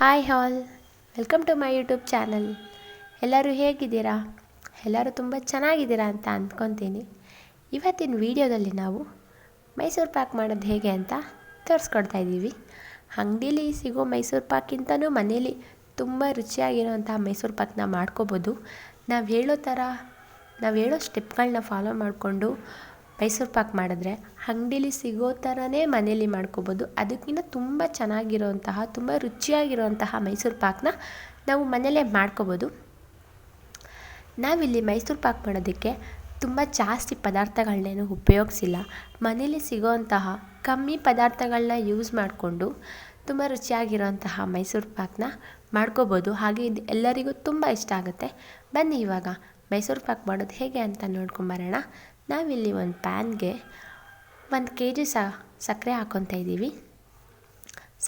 Hi all, welcome to my YouTube channel. ಎಲ್ಲರೂ ಹೇಗಿದ್ದೀರಾ? ಎಲ್ಲರೂ ತುಂಬ ಚೆನ್ನಾಗಿದ್ದೀರಾ ಅಂತ ಅಂದ್ಕೊತೀನಿ. ಇವತ್ತಿನ ವಿಡಿಯೋದಲ್ಲಿ ನಾವು ಮೈಸೂರು ಪಾಕ್ ಮಾಡೋದು ಹೇಗೆ ಅಂತ ತೋರಿಸ್ಕೊಡ್ತಾ ಇದ್ದೀವಿ. ಅಂಗಡೀಲಿ ಸಿಗೋ ಮೈಸೂರು ಪಾಕ್ಕಿಂತನೂ ಮನೇಲಿ ತುಂಬ ರುಚಿಯಾಗಿರೋಂಥ ಮೈಸೂರು ಪಾಕ್ನ ಮಾಡ್ಕೋಬೋದು. ನಾವು ಹೇಳೋ ಥರ, ನಾವು ಹೇಳೋ ಸ್ಟೆಪ್ಗಳನ್ನ ಫಾಲೋ ಮಾಡಿಕೊಂಡು ಮೈಸೂರು ಪಾಕ್ ಮಾಡಿದ್ರೆ ಅಂಗಡೀಲಿ ಸಿಗೋ ಥರನೇ ಮನೇಲಿ ಮಾಡ್ಕೋಬೋದು. ಅದಕ್ಕಿಂತ ತುಂಬ ಚೆನ್ನಾಗಿರೋಂತಹ, ತುಂಬ ರುಚಿಯಾಗಿರುವಂತಹ ಮೈಸೂರು ಪಾಕನ್ನ ನಾವು ಮನೇಲೇ ಮಾಡ್ಕೋಬೋದು. ನಾವಿಲ್ಲಿ ಮೈಸೂರು ಪಾಕ್ ಮಾಡೋದಕ್ಕೆ ತುಂಬ ಜಾಸ್ತಿ ಪದಾರ್ಥಗಳನ್ನೇನು ಉಪಯೋಗಿಸಿಲ್ಲ. ಮನೇಲಿ ಸಿಗೋವಂತಹ ಕಮ್ಮಿ ಪದಾರ್ಥಗಳನ್ನ ಯೂಸ್ ಮಾಡಿಕೊಂಡು ತುಂಬ ರುಚಿಯಾಗಿರೋಂತಹ ಮೈಸೂರು ಪಾಕನ್ನ ಮಾಡ್ಕೋಬೋದು. ಹಾಗೆ ಇದು ಎಲ್ಲರಿಗೂ ತುಂಬ ಇಷ್ಟ ಆಗುತ್ತೆ. ಬನ್ನಿ ಇವಾಗ ಮೈಸೂರು ಪಾಕ್ ಮಾಡೋದು ಹೇಗೆ ಅಂತ ನೋಡ್ಕೊಂಬರೋಣ. ನಾವಿಲ್ಲಿ ಒಂದು ಪ್ಯಾನ್ಗೆ ಒಂದು ಕೆ ಜಿ ಸಕ್ಕರೆ ಹಾಕ್ಕೊತಾ ಇದ್ದೀವಿ.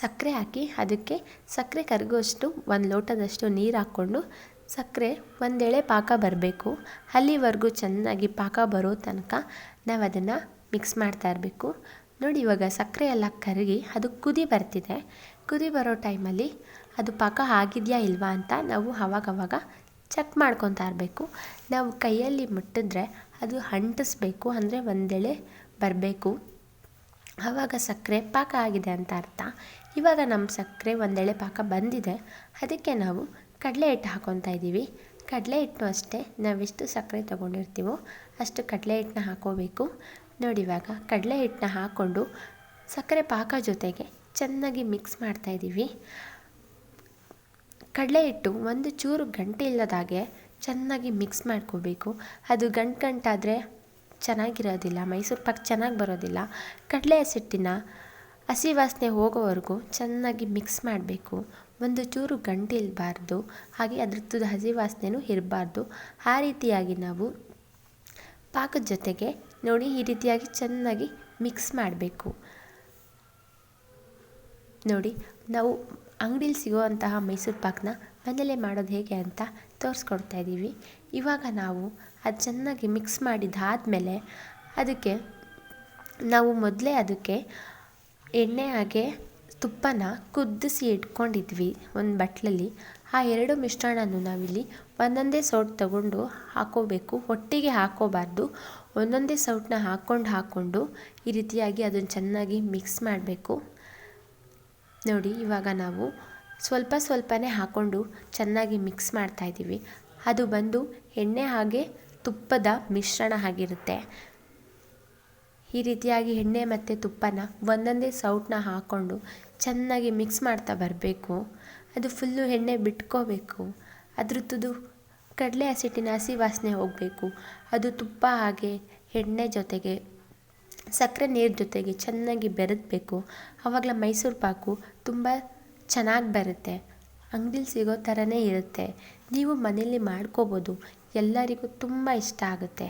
ಸಕ್ಕರೆ ಹಾಕಿ ಅದಕ್ಕೆ ಸಕ್ಕರೆ ಕರಗುವಷ್ಟು ಒಂದು ಲೋಟದಷ್ಟು ನೀರು ಹಾಕ್ಕೊಂಡು ಸಕ್ಕರೆ ಒಂದೆಳೆ ಪಾಕ ಬರಬೇಕು. ಅಲ್ಲಿವರೆಗೂ ಚೆನ್ನಾಗಿ ಪಾಕ ಬರೋ ತನಕ ನಾವು ಅದನ್ನು ಮಿಕ್ಸ್ ಮಾಡ್ತಾ ಇರಬೇಕು. ನೋಡಿ, ಇವಾಗ ಸಕ್ಕರೆ ಎಲ್ಲ ಕರಗಿ ಅದು ಕುದಿ ಬರ್ತಿದೆ. ಕುದಿ ಬರೋ ಟೈಮಲ್ಲಿ ಅದು ಪಾಕ ಆಗಿದೆಯಾ ಇಲ್ವಾ ಅಂತ ನಾವು ಅವಾಗವಾಗ ಚೆಕ್ ಮಾಡ್ಕೊತಾ ಇರಬೇಕು. ನಾವು ಕೈಯಲ್ಲಿ ಮುಟ್ಟಿದ್ರೆ ಅದು ಅಂಟಿಸ್ಬೇಕು ಅಂದರೆ ಒಂದೆಳೆ ಬರಬೇಕು. ಆವಾಗ ಸಕ್ಕರೆ ಪಾಕ ಆಗಿದೆ ಅಂತ ಅರ್ಥ. ಇವಾಗ ನಮ್ಮ ಸಕ್ಕರೆ ಒಂದೆಳೆ ಪಾಕ ಬಂದಿದೆ. ಅದಕ್ಕೆ ನಾವು ಕಡಲೆ ಹಿಟ್ಟು ಹಾಕೊತಾ ಇದ್ದೀವಿ. ಕಡಲೆ ಹಿಟ್ಟು ಅಷ್ಟೇ, ನಾವೆಷ್ಟು ಸಕ್ಕರೆ ತೊಗೊಂಡಿರ್ತೀವೋ ಅಷ್ಟು ಕಡಲೆ ಹಿಟ್ಟನ್ನ ಹಾಕೋಬೇಕು. ನೋಡಿ ಇವಾಗ ಕಡಲೆ ಹಿಟ್ಟನ್ನ ಹಾಕ್ಕೊಂಡು ಸಕ್ಕರೆ ಪಾಕ ಜೊತೆಗೆ ಚೆನ್ನಾಗಿ ಮಿಕ್ಸ್ ಮಾಡ್ತಾಯಿದ್ದೀವಿ ಕಡಲೆ ಹಿಟ್ಟು ಒಂದು ಚೂರು ಗಂಟೆ ಇಲ್ಲದಾಗೆ ಚೆನ್ನಾಗಿ ಮಿಕ್ಸ್ ಮಾಡ್ಕೋಬೇಕು. ಅದು ಗಂಟು ಗಂಟಾದರೆ ಚೆನ್ನಾಗಿರೋದಿಲ್ಲ. ಮೈಸೂರು ಪಾಕ್ ಚೆನ್ನಾಗಿ ಬರೋದಿಲ್ಲ. ಕಡಲೆ ಹಸಿಟ್ಟಿನ ಹಸಿ ವಾಸನೆ ಹೋಗೋವರೆಗೂ ಚೆನ್ನಾಗಿ ಮಿಕ್ಸ್ ಮಾಡಬೇಕು. ಒಂದು ಚೂರು ಗಂಟು ಹಾಗೆ ಅದ್ರದ್ದು ಹಸಿ ವಾಸನೆಯೂ ಇರಬಾರ್ದು. ಆ ರೀತಿಯಾಗಿ ನಾವು ಪಾಕದ ಜೊತೆಗೆ ನೋಡಿ ಈ ರೀತಿಯಾಗಿ ಚೆನ್ನಾಗಿ ಮಿಕ್ಸ್ ಮಾಡಬೇಕು. ನೋಡಿ, ನಾವು ಅಂಗಡೀಲಿ ಸಿಗುವಂತಹ ಮೈಸೂರು ಪಾಕನ್ನ ಮನೆಯಲ್ಲೇ ಮಾಡೋದು ಹೇಗೆ ಅಂತ ತೋರಿಸ್ಕೊಡ್ತಾ ಇದ್ದೀವಿ. ಇವಾಗ ನಾವು ಅದು ಚೆನ್ನಾಗಿ ಮಿಕ್ಸ್ ಮಾಡಿದ್ದಾದಮೇಲೆ ಅದಕ್ಕೆ ನಾವು ಮೊದಲೇ ಅದಕ್ಕೆ ಎಣ್ಣೆ ಹಾಗೆ ತುಪ್ಪನ ಕುದಿಸಿ ಇಟ್ಕೊಂಡಿದ್ವಿ ಒಂದು ಬಟ್ಲಲ್ಲಿ. ಆ ಎರಡು ಮಿಶ್ರಣನೂ ನಾವಿಲ್ಲಿ ಒಂದೊಂದೇ ಸೌಟ್ ತಗೊಂಡು ಹಾಕೋಬೇಕು. ಒಟ್ಟಿಗೆ ಹಾಕೋಬಾರ್ದು. ಒಂದೊಂದೇ ಸೌಟ್ನ ಹಾಕ್ಕೊಂಡು ಹಾಕ್ಕೊಂಡು ಈ ರೀತಿಯಾಗಿ ಅದನ್ನು ಚೆನ್ನಾಗಿ ಮಿಕ್ಸ್ ಮಾಡಬೇಕು. ನೋಡಿ, ಇವಾಗ ನಾವು ಸ್ವಲ್ಪ ಸ್ವಲ್ಪನೇ ಹಾಕ್ಕೊಂಡು ಚೆನ್ನಾಗಿ ಮಿಕ್ಸ್ ಮಾಡ್ತಾಯಿದ್ದೀವಿ ಅದು ಬಂದು ಎಣ್ಣೆ ಹಾಗೆ ತುಪ್ಪದ ಮಿಶ್ರಣ ಆಗಿರುತ್ತೆ. ಈ ರೀತಿಯಾಗಿ ಎಣ್ಣೆ ಮತ್ತು ತುಪ್ಪನ ಒಂದೊಂದೇ ಸೌಟನ್ನ ಹಾಕ್ಕೊಂಡು ಚೆನ್ನಾಗಿ ಮಿಕ್ಸ್ ಮಾಡ್ತಾ ಬರಬೇಕು. ಅದು ಫುಲ್ಲು ಎಣ್ಣೆ ಬಿಟ್ಕೋಬೇಕು. ಅದ್ರದ್ದು ಕಡಲೆ ಹಸಿಟ್ಟಿನ ಹಸಿ ವಾಸನೆ ಹೋಗಬೇಕು. ಅದು ತುಪ್ಪ ಹಾಗೆ ಎಣ್ಣೆ ಜೊತೆಗೆ ಸಕ್ಕರೆ ನೀರು ಜೊತೆಗೆ ಚೆನ್ನಾಗಿ ಬೆರೆದಬೇಕು. ಆವಾಗಲೇ ಮೈಸೂರು ಪಾಕು ತುಂಬ ಚೆನ್ನಾಗಿ ಬರುತ್ತೆ. ಅಂಗ್ಡೀಲಿ ಸಿಗೋ ಥರನೇ ಇರುತ್ತೆ. ನೀವು ಮನೇಲಿ ಮಾಡ್ಕೋಬೋದು. ಎಲ್ಲರಿಗೂ ತುಂಬ ಇಷ್ಟ ಆಗುತ್ತೆ.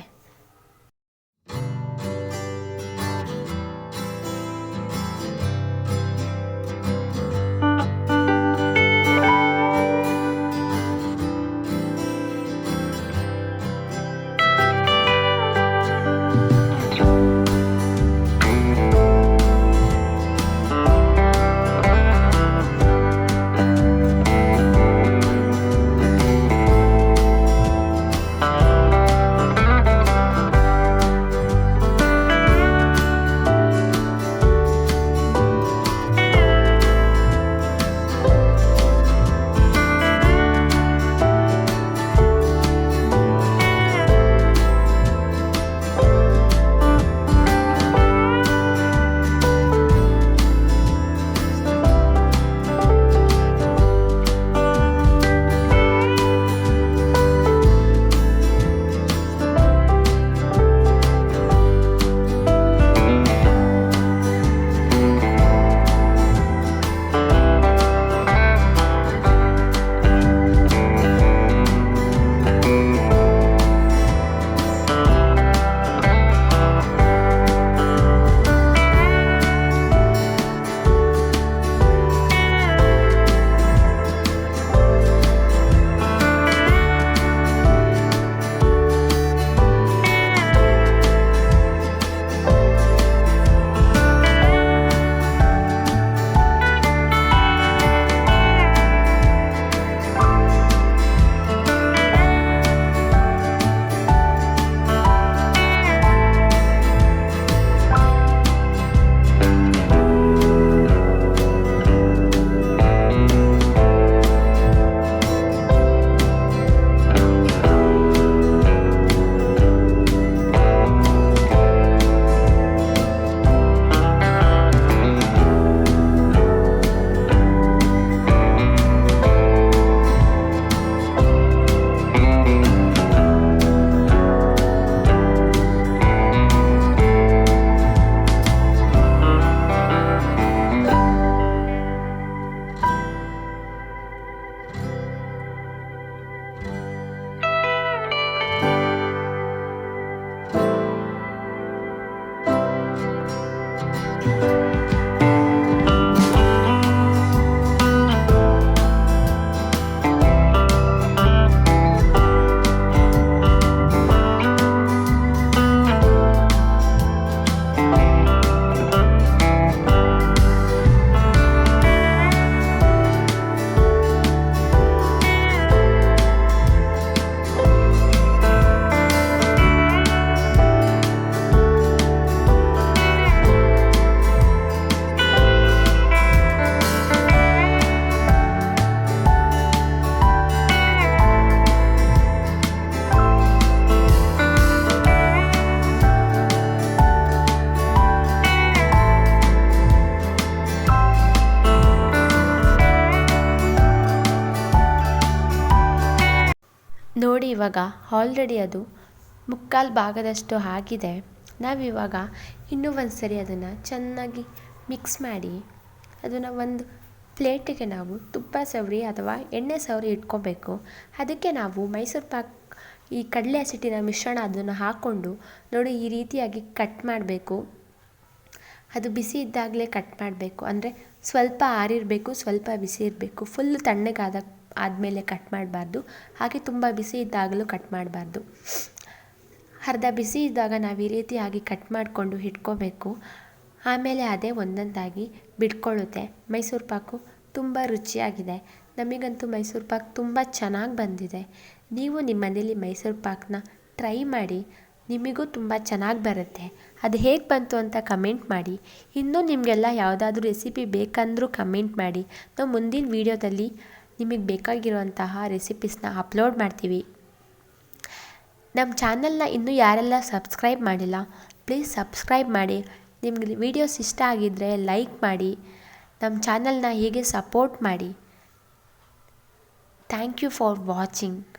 ಆಲ್ರೆಡಿ ಅದು ಮುಕ್ಕಾಲು ಭಾಗದಷ್ಟು ಆಗಿದೆ. ನಾವಿವಾಗ ಇನ್ನೂ ಒಂದು ಸರಿ ಅದನ್ನು ಚೆನ್ನಾಗಿ ಮಿಕ್ಸ್ ಮಾಡಿ ಅದನ್ನು ಒಂದು ಪ್ಲೇಟಿಗೆ ನಾವು ತುಪ್ಪ ಸವರಿ ಅಥವಾ ಎಣ್ಣೆ ಸವರಿ ಇಟ್ಕೋಬೇಕು. ಅದಕ್ಕೆ ನಾವು ಮೈಸೂರು ಪಾಕ್ ಈ ಕಡಲೆ ಹಸಿಟ್ಟಿನ ಮಿಶ್ರಣ ಅದನ್ನು ಹಾಕ್ಕೊಂಡು ನೋಡಿ ಈ ರೀತಿಯಾಗಿ ಕಟ್ ಮಾಡಬೇಕು. ಅದು ಬಿಸಿ ಇದ್ದಾಗಲೇ ಕಟ್ ಮಾಡಬೇಕು. ಅಂದರೆ ಸ್ವಲ್ಪ ಆರಿರಬೇಕು, ಸ್ವಲ್ಪ ಬಿಸಿ ಇರಬೇಕು. ಫುಲ್ ತಣ್ಣಗಾದ ಆದಮೇಲೆ ಕಟ್ ಮಾಡಬಾರ್ದು. ಹಾಗೆ ತುಂಬ ಬಿಸಿ ಇದ್ದಾಗಲೂ ಕಟ್ ಮಾಡಬಾರ್ದು. ಅರ್ಧ ಬಿಸಿ ಇದ್ದಾಗ ನಾವು ಈ ರೀತಿಯಾಗಿ ಕಟ್ ಮಾಡಿಕೊಂಡು ಇಟ್ಕೋಬೇಕು. ಆಮೇಲೆ ಅದೇ ಒಂದೊಂದಾಗಿ ಬಿಟ್ಕೊಳ್ಳುತ್ತೆ. ಮೈಸೂರು ಪಾಕು ತುಂಬ ರುಚಿಯಾಗಿದೆ. ನಮಗಂತೂ ಮೈಸೂರು ಪಾಕ್ ತುಂಬ ಚೆನ್ನಾಗಿ ಬಂದಿದೆ. ನೀವು ನಿಮ್ಮ ಮನೇಲಿ ಮೈಸೂರು ಪಾಕ್ನ ಟ್ರೈ ಮಾಡಿ, ನಿಮಗೂ ತುಂಬ ಚೆನ್ನಾಗಿ ಬರುತ್ತೆ. ಅದು ಹೇಗೆ ಬಂತು ಅಂತ ಕಮೆಂಟ್ ಮಾಡಿ. ಇನ್ನೂ ನಿಮಗೆಲ್ಲ ಯಾವುದಾದ್ರೂ ರೆಸಿಪಿ ಬೇಕಂದರೂ ಕಮೆಂಟ್ ಮಾಡಿ. ನಾವು ಮುಂದಿನ ವೀಡಿಯೋದಲ್ಲಿ ನಿಮಗೆ ಬೇಕಾಗಿರುವಂತಹ ರೆಸಿಪೀಸ್ನ ಅಪ್ಲೋಡ್ ಮಾಡ್ತೀವಿ. ನಮ್ಮ ಚಾನಲ್ನ ಇನ್ನೂ ಯಾರೆಲ್ಲ ಸಬ್ಸ್ಕ್ರೈಬ್ ಮಾಡಿಲ್ಲ ಪ್ಲೀಸ್ ಸಬ್ಸ್ಕ್ರೈಬ್ ಮಾಡಿ. ನಿಮ್ಗೆ ವೀಡಿಯೋಸ್ ಇಷ್ಟ ಆಗಿದ್ದರೆ ಲೈಕ್ ಮಾಡಿ. ನಮ್ಮ ಚಾನಲ್ನ ಹೀಗೆ ಸಪೋರ್ಟ್ ಮಾಡಿ. Thank you for watching